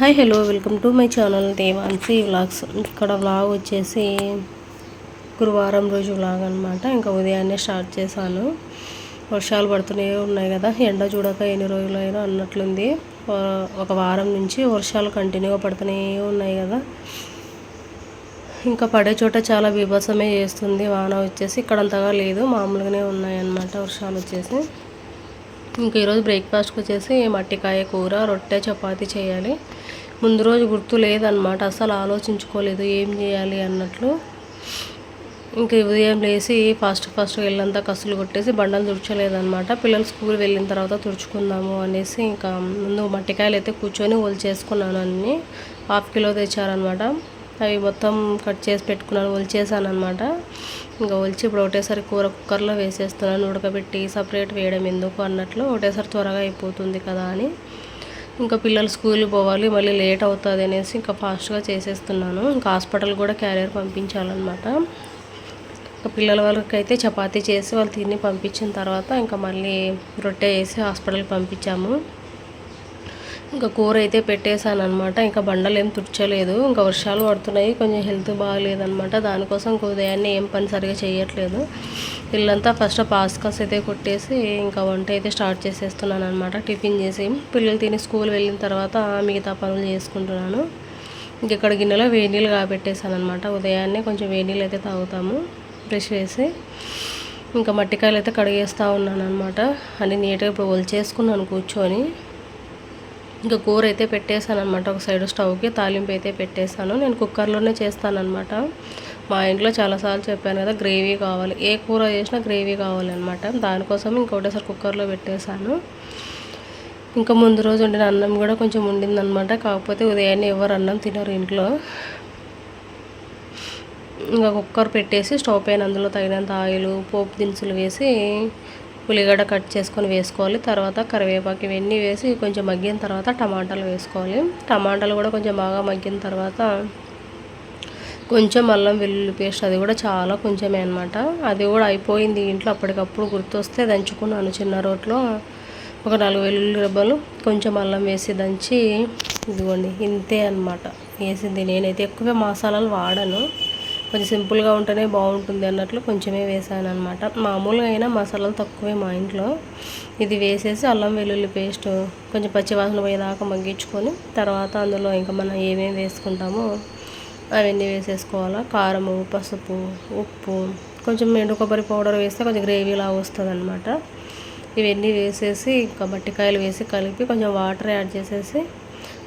Hi hello welcome to my channel Devansi vlogs. ఇక్కడ vlog వచ్చేసి గురువారం రోజు వ్లాగ్ అనమాట ఇంకా ఉదయాన్నే స్టార్ట్ చేశాను. వర్షాలు పడుతూనే ఉన్నాయి కదా. ఎండ చూడక ఎన్ని రోజులైనా అన్నట్లుంది. ఒక వారం నుంచి వర్షాలు కంటిన్యూగా పడుతూనే ఉన్నాయి కదా. ఇంకా పడే చోట చాలా బీభత్సమే చేస్తుంది. వాన వచ్చేసి ఇక్కడ అంతగా లేదు. మామూలుగానే ఉన్నాయన్నమాట వర్షాలు వచ్చేసి. ఇంక ఈరోజు బ్రేక్ఫాస్ట్కి వచ్చేసి మట్టికాయ కూర రొట్టె చపాతి చేయాలి. ముందు రోజు గుర్తు లేదనమాట అసలు ఆలోచించుకోలేదు ఏం చేయాలి అన్నట్లు. ఇంక ఉదయం లేచి ఫాస్ట్ ఫాస్ట్ వెళ్ళంతా కసులు కొట్టేసి బండలు తుడుచలేదనమాట పిల్లలు స్కూల్ వెళ్ళిన తర్వాత తుడుచుకుందాము అనేసి ఇంకా ముందు మట్టికాయలు అయితే కూర్చొని ఒలిచేసుకున్నాను అన్నీ. హాఫ్ కిలో తెచ్చారనమాట అవి మొత్తం కట్ చేసి పెట్టుకున్నాను ఒలిచేసాను అనమాట ఇంకా ఒలిచి ఇప్పుడు ఒకటేసారి కూర కుక్కర్లో వేసేస్తున్నాను ఉడకబెట్టి సపరేట్ వేయడం ఎందుకు అన్నట్లు ఒకటేసారి త్వరగా అయిపోతుంది కదా అని. ఇంకా పిల్లలు స్కూల్కి పోవాలి మళ్ళీ లేట్ అవుతుంది అనేసి ఇంకా ఫాస్ట్గా చేసేస్తున్నాను. ఇంకా హాస్పిటల్ కూడా క్యారియర్ పంపించాలన్నమాట. ఇంకా పిల్లల అయితే చపాతీ చేసి వాళ్ళు తిని పంపించిన తర్వాత ఇంకా మళ్ళీ రొట్టె వేసి హాస్పిటల్కి పంపించాము. ఇంకా కూర అయితే పెట్టేశాను అనమాట ఇంకా బండలు ఏం తుడచలేదు. ఇంకా వర్షాలు పడుతున్నాయి. కొంచెం హెల్త్ బాగాలేదనమాట దానికోసం ఇంకో ఉదయాన్నే ఏం పని సరిగా చేయట్లేదు. ఇల్లంతా ఫస్ట్ పాస్కాస్ అయితే కొట్టేసి ఇంకా వంట అయితే స్టార్ట్ చేసేస్తున్నాను అనమాట టిఫిన్ చేసి పిల్లలు తిని స్కూల్ వెళ్ళిన తర్వాత మిగతా పనులు చేసుకుంటున్నాను. ఇంక ఇక్కడ గిన్నెలో వేడి నీళ్ళు కాబెట్టేశాను అనమాట ఉదయాన్నే కొంచెం వేడి నీళ్ళు అయితే తాగుతాము. బ్రష్ వేసి ఇంకా మట్టికాయలు అయితే కడిగేస్తూ ఉన్నాను అనమాట అని నీట్గా ఇప్పుడు ఒలిచేసుకున్నాను కూర్చొని. ఇంకా కూర అయితే పెట్టేశాను అనమాట ఒక సైడ్ స్టవ్కి తాలింపు అయితే పెట్టేశాను. నేను కుక్కర్లోనే చేస్తానమాట మా ఇంట్లో చాలాసార్లు చెప్పాను కదా గ్రేవీ కావాలి. ఏ కూర చేసినా గ్రేవీ కావాలన్నమాట. దానికోసం ఇంకొకటేసారి కుక్కర్లో పెట్టేశాను. ఇంకా ముందు రోజు వండిన అన్నం కూడా కొంచెం ఉండిందనమాట కాకపోతే ఉదయాన్నే ఎవరు అన్నం తినరు ఇంట్లో. ఇంకా కుక్కర్ పెట్టేసి స్టవ్ పైన అందులో తగినంత ఆయిల్ పోపు దినుసులు వేసి ఉల్లిగడ్డ కట్ చేసుకొని వేసుకోవాలి. తర్వాత కరివేపాకు ఇవన్నీ వేసి కొంచెం మగ్గిన తర్వాత టమాటాలు వేసుకోవాలి. టమాటాలు కూడా కొంచెం బాగా మగ్గిన తర్వాత కొంచెం అల్లం వెల్లుల్లి పేస్ట్ అది కూడా చాలా కొంచెమే అనమాట అది కూడా అయిపోయింది ఇంట్లో అప్పటికప్పుడు గుర్తొస్తే దంచుకున్నాను చిన్న రోట్లో. ఒక నాలుగు వెల్లుల్లి రెబ్బలు కొంచెం అల్లం వేసి దంచి ఇదిగోండి ఇంతే అనమాట వేసింది. నేనైతే ఎక్కువ మసాలాలు వాడను. కొంచెం సింపుల్గా ఉంటేనే బాగుంటుంది అన్నట్లు కొంచెమే వేసాను అనమాట మామూలుగా అయినా మసాలాలు తక్కువే మా ఇంట్లో. ఇది వేసేసి అల్లం వెల్లుల్లి పేస్ట్ కొంచెం పచ్చివాసన పోయేదాకా మగ్గించుకొని తర్వాత అందులో ఇంకా మనం ఏమేమి వేసుకుంటామో అవన్నీ వేసేసుకోవాలా. కారము పసుపు ఉప్పు కొంచెం ఎండు కొబ్బరి పౌడర్ వేస్తే కొంచెం గ్రేవీ లాగా వస్తుంది అనమాట ఇవన్నీ వేసేసి ఇంకా మట్టికాయలు వేసి కలిపి కొంచెం వాటర్ యాడ్ చేసేసి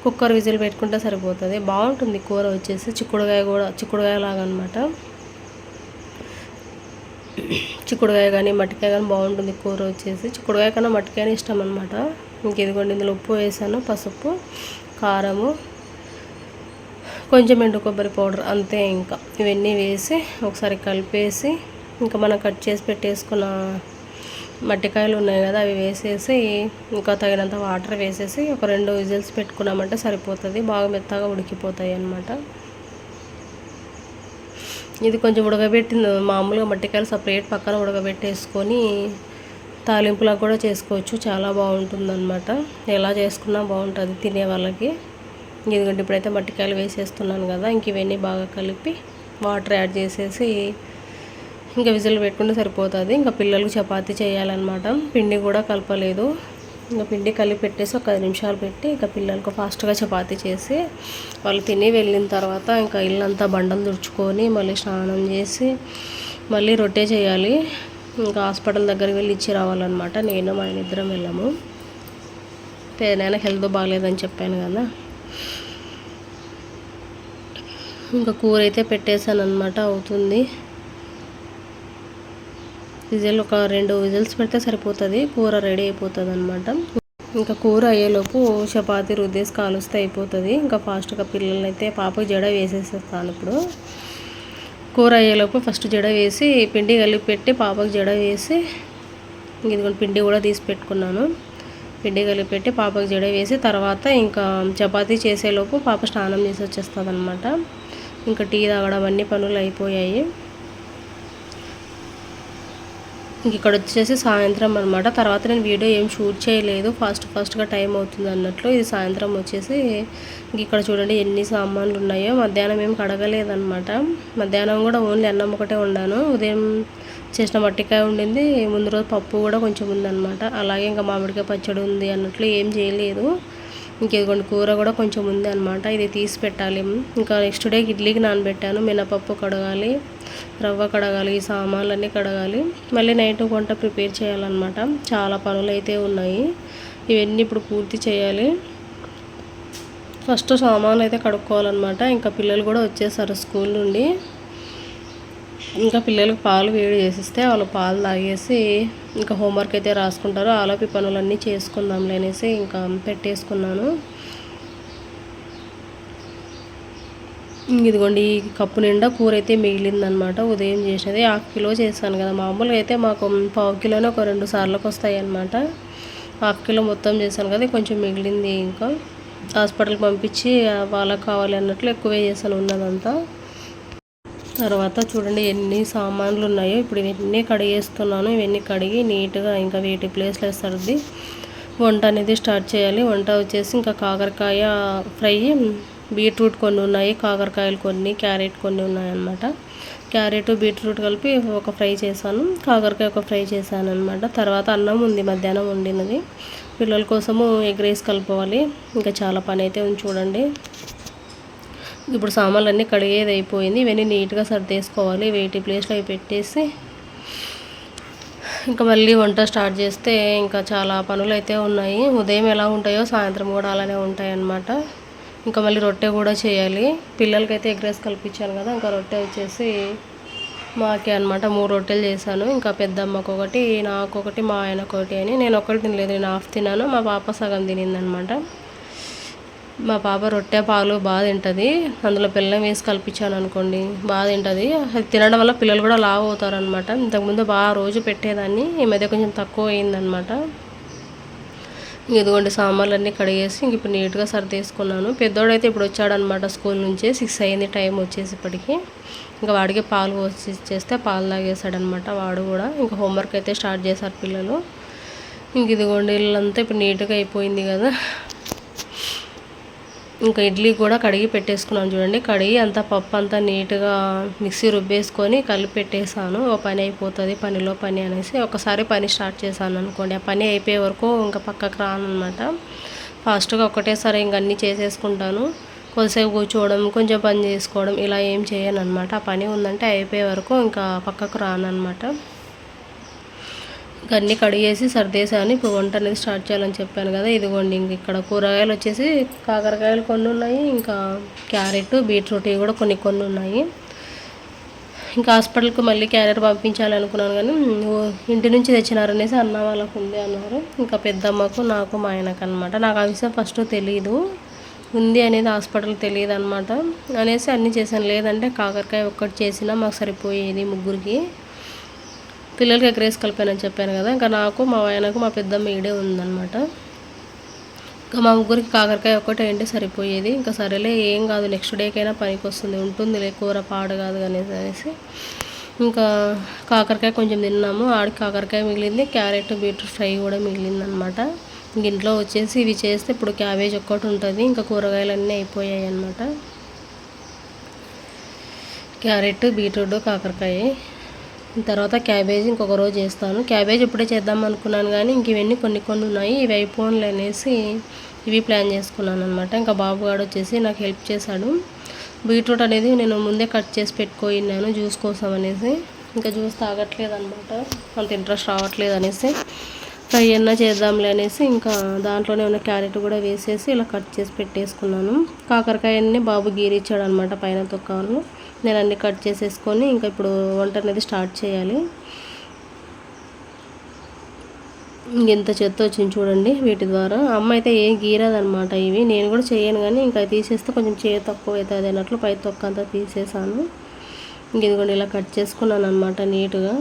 కుక్కర్ విజిల్ పెట్టుకుంటే సరిపోతుంది. బాగుంటుంది కూర వచ్చేసి చిక్కుడుకాయ కూడా చిక్కుడుకాయ లాగా అనమాట చిక్కుడుకాయ కానీ మట్టికాయ కానీ బాగుంటుంది కూర వచ్చేసి. చిక్కుడుకాయ కన్నా మట్టికాయనే ఇష్టం అనమాట ఇంక ఇదిగోండి ఇందులో ఉప్పు వేసాను పసుపు కారము కొంచెం ఎండు కొబ్బరి పౌడర్ అంతే ఇంకా. ఇవన్నీ వేసి ఒకసారి కలిపేసి ఇంకా మనం కట్ చేసి పెట్టేసుకున్న మట్టికాయలు ఉన్నాయి కదా అవి వేసేసి ఇంకా తగినంత వాటర్ వేసేసి ఒక రెండు విజిల్స్ పెట్టుకున్నామంటే సరిపోతుంది. బాగా మెత్తగా ఉడికిపోతాయి అన్నమాట. ఇది కొంచెం ఉడకబెట్టింది మామూలుగా మట్టికాయలు సపరేట్ పక్కన ఉడకబెట్టేసుకొని తాలింపులా కూడా చేసుకోవచ్చు. చాలా బాగుంటుందన్నమాట. ఎలా చేసుకున్నా బాగుంటుంది తినే వాళ్ళకి. ఎందుకంటే ఇప్పుడైతే మట్టికాయలు వేసేస్తున్నాను కదా ఇంక ఇవన్నీ బాగా కలిపి వాటర్ యాడ్ చేసేసి ఇంకా విజిల్ పెట్టుకుంటే సరిపోతుంది. ఇంకా పిల్లలకు చపాతీ చేయాలన్నమాట. పిండి కూడా కలపలేదు. ఇంకా పిండి కలిపి పెట్టేసి ఒక ఐదు నిమిషాలు పెట్టి ఇంకా పిల్లలకు ఫాస్ట్గా చపాతీ చేసి వాళ్ళు తిని వెళ్ళిన తర్వాత ఇంకా ఇల్లంతా బండలు తుడుచుకొని మళ్ళీ స్నానం చేసి మళ్ళీ రొట్టె చేయాలి. ఇంకా హాస్పిటల్ దగ్గరికి వెళ్ళి ఇచ్చి రావాలన్నమాట. నేను మా ఇద్దరం వెళ్ళాము. పేదనైనా హెల్త్ బాగాలేదని చెప్పాను కదా. ఇంకా కూర అయితే పెట్టేశాను అనమాట అవుతుంది. విజిల్ ఒక రెండు విజిల్స్ పెడితే సరిపోతుంది కూర రెడీ అయిపోతుంది అనమాట ఇంకా కూర అయ్యేలోపు చపాతీ రుద్దేసి కాలుస్తే అయిపోతుంది. ఇంకా ఫాస్ట్గా పిల్లలైతే అయితే పాపకు జడ వేసేసేస్తాను ఇప్పుడు. కూర అయ్యేలోపు ఫస్ట్ జడ వేసి పిండి కలిపి పెట్టి పాపకు జడ వేసి ఇదిగోండి పిండి కూడా తీసి పెట్టుకున్నాను. పిండి కలిపి పెట్టి పాపకు జడ వేసి తర్వాత ఇంకా చపాతీ చేసేలోపు పాప స్నానం చేసి వచ్చేస్తుంది అనమాట ఇంకా టీ తాగడం అన్ని పనులు అయిపోయాయి. ఇంక ఇక్కడ వచ్చేసి సాయంత్రం అనమాట తర్వాత నేను వీడియో ఏం షూట్ చేయలేదు. ఫాస్ట్ ఫాస్ట్గా టైం అవుతుంది అన్నట్లు ఇది సాయంత్రం వచ్చేసి ఇంక ఇక్కడ చూడండి ఎన్ని సామాన్లు ఉన్నాయో మధ్యాహ్నం ఏం కడగలేదన్నమాట మధ్యాహ్నం కూడా ఓన్లీ అన్నం ఒకటే ఉండాను ఉదయం చేసిన మట్టికాయ ఉండింది ముందు రోజు పప్పు కూడా కొంచెం ఉందన్నమాట అలాగే ఇంకా మామిడికాయ పచ్చడి ఉంది అన్నట్లు ఏం చేయలేదు. ఇంకేదిగోండి కూర కూడా కొంచెం ఉంది అనమాట ఇది తీసి పెట్టాలి. ఇంకా నెక్స్ట్ డే ఇడ్లీకి నానబెట్టాను. మినపప్పు కడగాలి. రవ్వ కడగాలి ఈ సామాన్లన్నీ కడగాలి. మళ్ళీ నైట్ వంట ప్రిపేర్ చేయాలన్నమాట. చాలా పనులు అయితే ఉన్నాయి. ఇవన్నీ ఇప్పుడు పూర్తి చేయాలి. ఫస్ట్ సామాన్లు అయితే కడుక్కోవాలన్నమాట. ఇంకా పిల్లలు కూడా వచ్చేసారు స్కూల్ నుండి. ఇంకా పిల్లలకు పాలు వేడి చేసిస్తే వాళ్ళు పాలు తాగేసి ఇంకా హోంవర్క్ అయితే రాసుకుంటారు. ఆలోపి పనులన్నీ చేసుకుందాంలే అనేసి ఇంకా పెట్టేసుకున్నాను. ఇదిగోండి ఈ కప్పు నిండా కూర అయితే మిగిలిందనమాట. ఉదయం చేసినది హాఫ్ కిలో చేశాను కదా. మామూలుగా అయితే మాకు పావు కిలోనే ఒక రెండు సార్లకు వస్తాయి అనమాట హాఫ్ కిలో మొత్తం చేశాను కదా కొంచెం మిగిలింది ఇంకా. హాస్పిటల్కి పంపించి వాళ్ళకి కావాలి అన్నట్లు ఎక్కువే చేశాను ఉన్నదంతా. తర్వాత చూడండి ఎన్ని సామాన్లు ఉన్నాయో. ఇప్పుడు ఇవన్నీ కడిగేస్తున్నాను. ఇవన్నీ కడిగి నీట్గా ఇంకా వేటి ప్లేస్లో సర్ది వంట అనేది స్టార్ట్ చేయాలి. వంట వచ్చేసి ఇంకా కాకరకాయ ఫ్రై బీట్రూట్ కొన్ని ఉన్నాయి కాకరకాయలు కొన్ని క్యారెట్ కొన్ని ఉన్నాయన్నమాట. క్యారెట్ బీట్రూట్ కలిపి ఒక ఫ్రై చేశాను. కాకరకాయ ఒక ఫ్రై చేశాను అనమాట తర్వాత అన్నం ఉంది మధ్యాహ్నం వండినది. పిల్లల కోసము ఎగ్ రైస్ కలుపుకోవాలి. ఇంకా చాలా పని అయితే ఉంది చూడండి. ఇప్పుడు సామాన్లు అన్నీ కడిగేది అయిపోయింది. ఇవన్నీ నీట్గా సర్దేసుకోవాలి. వెయిటీ ప్లేస్లో అవి పెట్టేసి ఇంకా మళ్ళీ వంట స్టార్ట్ చేస్తే ఇంకా చాలా పనులు అయితే ఉన్నాయి. ఉదయం ఎలా ఉంటాయో సాయంత్రం కూడా అలానే ఉంటాయి అన్నమాట ఇంకా మళ్ళీ రొట్టె కూడా చేయాలి. పిల్లలకైతే ఎగ్ రైస్ కల్పించాను కదా ఇంకా రొట్టె వచ్చేసి మాకే అనమాట మూడు రొట్టెలు చేశాను. ఇంకా పెద్దమ్మకు ఒకటి నాకు ఒకటి మా ఆయనకు ఒకటి అని. నేను ఒకటి తినలేదు నేను హాఫ్ తిన్నాను. మా పాప సగం తినిందనమాట మా పాప రొట్టె పాలు బాగా తింటుంది. అందులో బెల్లం వేసి కల్పించాను అనుకోండి బాగా తింటుంది. అది తినడం వల్ల పిల్లలు కూడా లావు అవుతారు అనమాట ఇంతకుముందు బాగా రోజు పెట్టేదాన్ని ఈ మధ్య కొంచెం తక్కువ అయిందనమాట ఇదిగోండి సామాన్లు అన్నీ కడిగేసి ఇంక ఇప్పుడు నీట్గా సర్దేసుకున్నాను. పెద్దోడైతే ఇప్పుడు వచ్చాడనమాట స్కూల్ నుంచే సిక్స్ అయింది టైం వచ్చేసి ఇప్పటికి ఇంకా వాడికి పాలు వచ్చి చేస్తే పాలు తాగేసాడనమాట వాడు కూడా. ఇంకా హోంవర్క్ అయితే స్టార్ట్ చేశారు పిల్లలు. ఇంక ఇదిగోండి ఇల్లంతా ఇప్పుడు నీట్గా అయిపోయింది కదా. ఇంకా ఇడ్లీ కూడా కడిగి పెట్టేసుకున్నాను చూడండి. కడిగి అంతా పప్పు అంతా నీట్గా మిక్సీ రుబ్బేసుకొని కలిపి పెట్టేసాను ఒక పని అయిపోతుంది పనిలో పని అనేసి. ఒకసారి పని స్టార్ట్ చేశాను అనుకోండి. ఆ పని అయిపోయే వరకు ఇంకా పక్కకు రాను అనమాట ఫాస్ట్గా ఒకటేసారి ఇంక అన్నీ చేసేసుకుంటాను. కొద్దిసేపు కూర్చోవడం కొంచెం పని చేసుకోవడం ఇలా ఏం చేయను అనమాట ఆ పని ఉందంటే అయిపోయే వరకు ఇంకా పక్కకు రాను అనమాట అన్నీ కడిగేసి సర్దేశాను ఇప్పుడు వంట అనేది స్టార్ట్ చేయాలని చెప్పాను కదా ఇదిగోండి ఇంక ఇక్కడ కూరగాయలు వచ్చేసి కాకరకాయలు కొన్ని ఉన్నాయి ఇంకా క్యారెట్ బీట్రూట్ ఇవి కూడా కొన్ని కొన్ని ఉన్నాయి. ఇంకా హాస్పిటల్కి మళ్ళీ క్యారెట్ పంపించాలి అనుకున్నాను కానీ ఇంటి నుంచి తెచ్చినారనేసి అన్న వాళ్ళకు ఉంది అన్నారు. ఇంకా పెద్దమ్మకు నాకు మా ఆయనకు అనమాట నాకు ఆ విషయం ఫస్ట్ తెలియదు ఉంది అనేది హాస్పిటల్ తెలియదు అనమాట అనేసి అన్నీ చేశాను. లేదంటే కాకరకాయ ఒక్కటి చేసినా మాకు సరిపోయేది ముగ్గురికి. పిల్లలకి ఎగ్ రైస్ కలిపానని చెప్పాను కదా ఇంకా నాకు మా ఆయనకు మా పెద్దమ్మ ఈడే ఉందన్నమాట. ఇంకా మా ముగ్గురికి కాకరకాయ ఒక్కటే ఏంటి సరిపోయేది. ఇంకా సరేలే ఏం కాదు నెక్స్ట్ డేకైనా పనికి వస్తుంది ఉంటుంది కూర పాడు కాదు అనేసి. ఇంకా కాకరకాయ కొంచెం తిన్నాము. ఆడికి కాకరకాయ మిగిలింది క్యారెట్ బీట్రూట్ ఫ్రై కూడా మిగిలింది అనమాట ఇంట్లో వచ్చేసి ఇవి చేస్తే ఇప్పుడు క్యాబేజ్ ఒక్కటి ఉంటుంది ఇంకా కూరగాయలు అన్నీ అయిపోయాయి అనమాట క్యారెట్ బీట్రూట్ కాకరకాయ. తర్వాత క్యాబేజీ ఇంకొక రోజు చేస్తాను. క్యాబేజ్ ఇప్పుడే చేద్దాం అనుకున్నాను కానీ ఇంక ఇవన్నీ కొన్ని కొన్ని ఉన్నాయి. ఇవి అయిపోన్లు అనేసి ఇవి ప్లాన్ చేసుకున్నాను అనమాట ఇంకా బాబుగాడు వచ్చేసి నాకు హెల్ప్ చేశాడు. బీట్రూట్ అనేది నేను ముందే కట్ చేసి పెట్టుకోయినాను జ్యూస్ కోసం అనేసి. ఇంకా జ్యూస్ తాగట్లేదు అనమాట అంత ఇంట్రెస్ట్ రావట్లేదు అనేసి. ఫ్రై అన్నా చేద్దాంలే అనేసి ఇంకా దాంట్లోనే ఉన్న క్యారెట్ కూడా వేసేసి ఇలా కట్ చేసి పెట్టేసుకున్నాను. కాకరకాయని బాబు గీరిచ్చాడు అనమాట పైన తొక్కాలను నేను అన్ని కట్ చేసేసుకొని ఇంకా ఇప్పుడు వంట అనేది స్టార్ట్ చేయాలి. ఎంత చెత్త వచ్చింది చూడండి వీటి ద్వారా. అమ్మ అయితే ఏం గీరదనమాట ఇవి. నేను కూడా చేయను కానీ ఇంకా తీసేస్తే కొంచెం చేయ తక్కువ అవుతుంది అన్నట్లు పై తొక్క అంతా తీసేసాను ఇదిగోండి ఇలా కట్ చేసుకున్నాను అనమాట నీట్గా.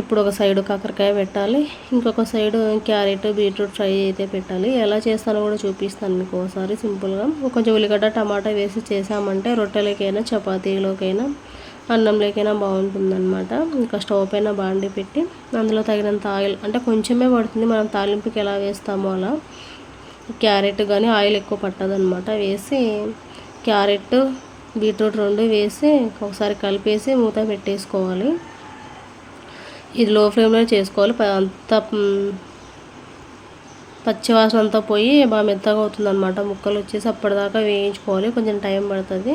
ఇప్పుడు ఒక సైడు కాకరకాయ పెట్టాలి ఇంకొక సైడు క్యారెట్ బీట్రూట్ ఫ్రై అయితే పెట్టాలి. ఎలా చేస్తానో కూడా చూపిస్తాను మీకు ఒకసారి సింపుల్గా. కొంచెం ఉల్లిగడ్డ టమాటా వేసి చేసామంటే రొట్టెలకైనా చపాతీలోకైనా అన్నంలోకైనా బాగుంటుందన్నమాట. ఇంకా స్టవ్ పైన బాండి పెట్టి అందులో తగినంత ఆయిల్ అంటే కొంచెమే పడుతుంది. మనం తాలింపుకి ఎలా వేస్తామో అలా. క్యారెట్ కానీ ఆయిల్ ఎక్కువ పట్టదనమాట వేసి క్యారెట్ బీట్రూట్ రెండు వేసి ఒకసారి కలిపేసి మూత పెట్టేసుకోవాలి. ఇది లో ఫ్లేమ్లో చేసుకోవాలి. అంత పచ్చివాసన అంతా పోయి బాగా మెత్తగా అవుతుంది అనమాట ముక్కలు వచ్చేసి అప్పటిదాకా వేయించుకోవాలి. కొంచెం టైం పడుతుంది.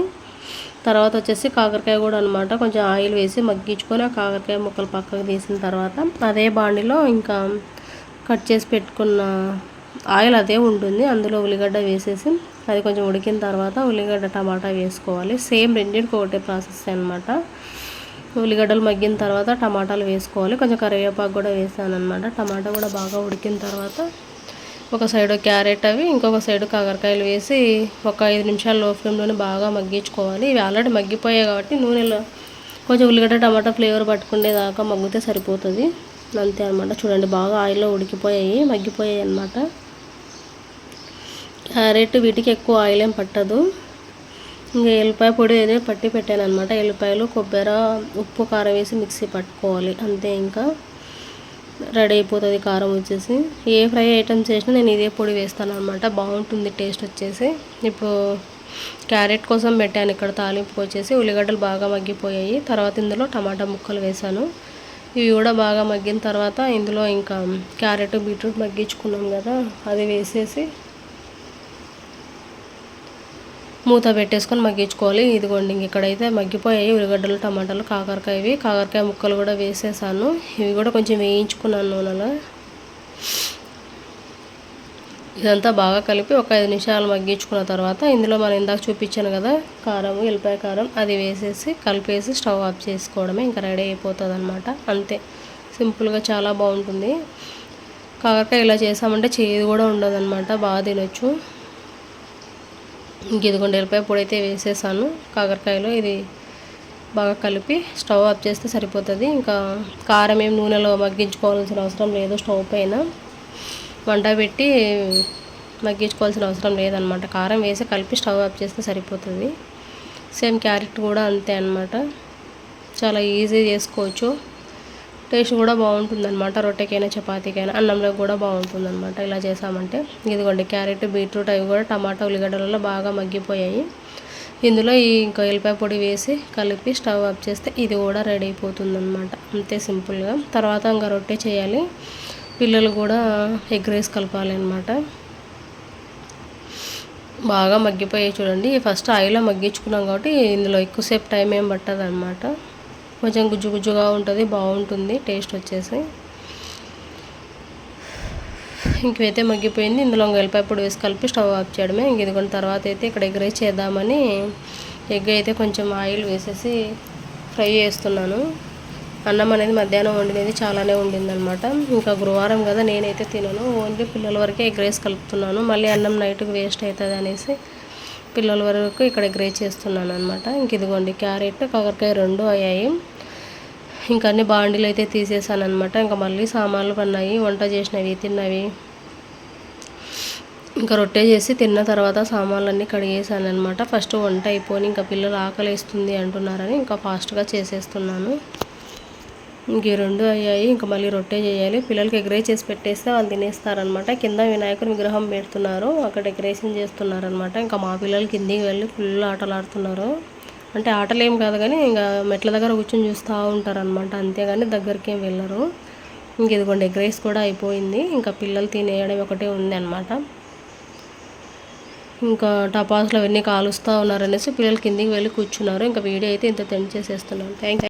తర్వాత వచ్చేసి కాకరకాయ కూడా అనమాట కొంచెం ఆయిల్ వేసి మగ్గించుకొని ఆ కాకరకాయ ముక్కలు పక్కకు తీసిన తర్వాత అదే బాండిలో ఇంకా కట్ చేసి పెట్టుకున్న ఆయిల్ అదే ఉంటుంది. అందులో ఉల్లిగడ్డ వేసేసి అది కొంచెం ఉడికిన తర్వాత ఉల్లిగడ్డ టమాటా వేసుకోవాలి. సేమ్ రెండింటికి ఒకటే ప్రాసెస్ అనమాట ఉల్లిగడ్డలు మగ్గిన తర్వాత టమాటాలు వేసుకోవాలి. కొంచెం కరివేపాకు కూడా వేసాను అనమాట టమాటా కూడా బాగా ఉడికిన తర్వాత ఒక సైడు క్యారెట్ అవి ఇంకొక సైడు కాకరకాయలు వేసి ఒక ఐదు నిమిషాలు లో ఫ్లేమ్లోనే బాగా మగ్గించుకోవాలి. ఇవి ఆల్రెడీ మగ్గిపోయాయి కాబట్టి నూనెలో కొంచెం ఉల్లిగడ్డ టమాటా ఫ్లేవర్ పట్టుకునేదాకా మగ్గితే సరిపోతుంది. అంతే అనమాట చూడండి బాగా ఆయిల్లో ఉడికిపోయాయి మగ్గిపోయాయి అనమాట క్యారెట్ వీటికి ఎక్కువ ఆయిల్ ఏం పట్టదు. ఇంకా ఎల్లిపాయ పొడి ఏదో పట్టి పెట్టాను అనమాట ఎల్లిపాయలు కొబ్బరి ఉప్పు కారం వేసి మిక్సీ పట్టుకోవాలి. అంతే ఇంకా రెడీ అయిపోతుంది కారం వచ్చేసి. ఏ ఫ్రై ఐటమ్ చేసినా నేను ఇదే పొడి వేస్తాను అనమాట బాగుంటుంది టేస్ట్ వచ్చేసి. ఇప్పుడు క్యారెట్ కోసం పెట్టాను ఇక్కడ తాలింపు వచ్చేసి. ఉల్లిగడ్డలు బాగా మగ్గిపోయాయి. తర్వాత ఇందులో టమాటా ముక్కలు వేసాను ఇవి కూడా బాగా మగ్గిన తర్వాత ఇందులో ఇంకా క్యారెట్ బీట్రూట్ మగ్గించుకున్నాం కదా. అది వేసేసి మూత పెట్టేసుకొని మగ్గించుకోవాలి. ఇదిగోండి ఇక్కడైతే మగ్గిపోయాయి. ఉల్లిగడ్డలు టమాటాలు కాకరకాయవి కాకరకాయ ముక్కలు కూడా వేసేసాను. ఇవి కూడా కొంచెం వేయించుకున్నాను నూనెలో. ఇదంతా బాగా కలిపి ఒక ఐదు నిమిషాలు మగ్గించుకున్న తర్వాత ఇందులో మనం ఇందాక చూపించాను కదా కారం ఎల్లిపాయ కారం అది వేసేసి కలిపేసి స్టవ్ ఆఫ్ చేసుకోవడమే ఇంకా రెడీ అయిపోతుంది అనమాట అంతే. సింపుల్గా చాలా బాగుంటుంది. కాకరకాయ ఇలా చేసామంటే చేదు కూడా ఉండదు అనమాట బాగా తినొచ్చు. ఇంక ఇదిగోండి ఎల్లిపాయ పొడి అయితే వేసేసాను. కాకరకాయలో ఇది బాగా కలిపి స్టవ్ ఆఫ్ చేస్తే సరిపోతుంది. ఇంకా కారం ఏం నూనెలో మగ్గించుకోవాల్సిన అవసరం లేదు స్టవ్ పైన. వంట పెట్టి మగ్గించుకోవాల్సిన అవసరం లేదనమాట. కారం వేసి కలిపి స్టవ్ ఆఫ్ చేస్తే సరిపోతుంది. సేమ్ క్యారెట్ కూడా అంతే అనమాట చాలా ఈజీ చేసుకోవచ్చు. టేస్ట్ కూడా బాగుంటుంది అనమాట రొట్టెకైనా చపాతీకైనా అన్నంలో కూడా బాగుంటుంది అనమాట ఇలా చేసామంటే ఇదిగోండి క్యారెట్ బీట్రూట్ అవి కూడా టమాటా ఉల్లిగడ్డలలో బాగా మగ్గిపోయాయి. ఇందులో ఈ ఇంకా ఎల్లిపాయ పొడి వేసి కలిపి స్టవ్ ఆఫ్ చేస్తే ఇది కూడా రెడీ అయిపోతుంది అనమాట అంతే సింపుల్గా. తర్వాత ఇంకా రొట్టె చేయాలి. పిల్లలు కూడా ఎగ్ రైస్ కలపాలి అనమాట బాగా మగ్గిపోయాయి చూడండి. ఫస్ట్ ఆయిల్లో మగ్గించుకున్నాం కాబట్టి ఇందులో ఎక్కువసేపు టైం ఏం పట్టదు అనమాట కొంచెం గుజ్జు గుజ్జుగా ఉంటుంది బాగుంటుంది టేస్ట్ వచ్చేసి. ఇంకైతే మగ్గిపోయింది. ఇందులో వెల్లిపాయ పొడి వేసి కలిపి స్టవ్ ఆఫ్ చేయడమే. ఇంక ఇదిగోండి తర్వాత అయితే ఇక్కడ ఎగ్ రైస్ చేద్దామని ఎగ్ అయితే కొంచెం ఆయిల్ వేసేసి ఫ్రై చేస్తున్నాను. అన్నం అనేది మధ్యాహ్నం వండినది చాలానే ఉండిందనమాట ఇంకా గురువారం కదా నేనైతే తినను. ఓన్లీ పిల్లల వరకే ఎగ్ రైస్ కలుపుతున్నాను. మళ్ళీ అన్నం నైట్కి వేస్ట్ అవుతుంది అనేసి పిల్లల వరకు ఇక్కడ ఎగ్ రైస్ చేస్తున్నాను అనమాట ఇంక ఇదిగోండి క్యారెట్ కాకరకాయ రెండు అయ్యాయి. ఇంకా అన్ని బాండీలు అయితే తీసేసాను అనమాట ఇంకా మళ్ళీ సామాన్లు పన్నాయి వంట చేసినవి తిన్నవి. ఇంకా రొట్టె చేసి తిన్న తర్వాత సామాన్లన్నీ కడిగేసాను అనమాట ఫస్ట్ వంట అయిపోయి ఇంకా పిల్లలు ఆకలిస్తుంది అంటున్నారని ఇంకా ఫాస్ట్గా చేసేస్తున్నాను. ఇంక ఈ రెండు అయ్యాయి ఇంకా మళ్ళీ రొట్టె చేయాలి. పిల్లలకి ఎగ్రే చేసి పెట్టేస్తే వాళ్ళు తినేస్తారనమాట కింద వినాయకుడు విగ్రహం పెడుతున్నారు అక్కడ డెకరేషన్ చేస్తున్నారనమాట ఇంకా మా పిల్లలు కిందికి వెళ్ళి ఫుల్ ఆటలు ఆడుతున్నారు అంటే ఆటలు ఏం కాదు కానీ ఇంకా మెట్ల దగ్గర కూర్చొని చూస్తూ ఉంటారనమాట అంతేగాని దగ్గరికి ఏం వెళ్ళరు. ఇంక ఇదిగోండి ఎగ్ రైస్ కూడా అయిపోయింది. ఇంకా పిల్లలు తినేయడం ఒకటే ఉంది అనమాట ఇంకా టపాసులు అవన్నీ కాలుస్తూ ఉన్నారనేసి పిల్లలు కిందికి వెళ్ళి కూర్చున్నారు. ఇంకా వీడియో అయితే ఇంత తెంచేసేస్తున్నాను థ్యాంక్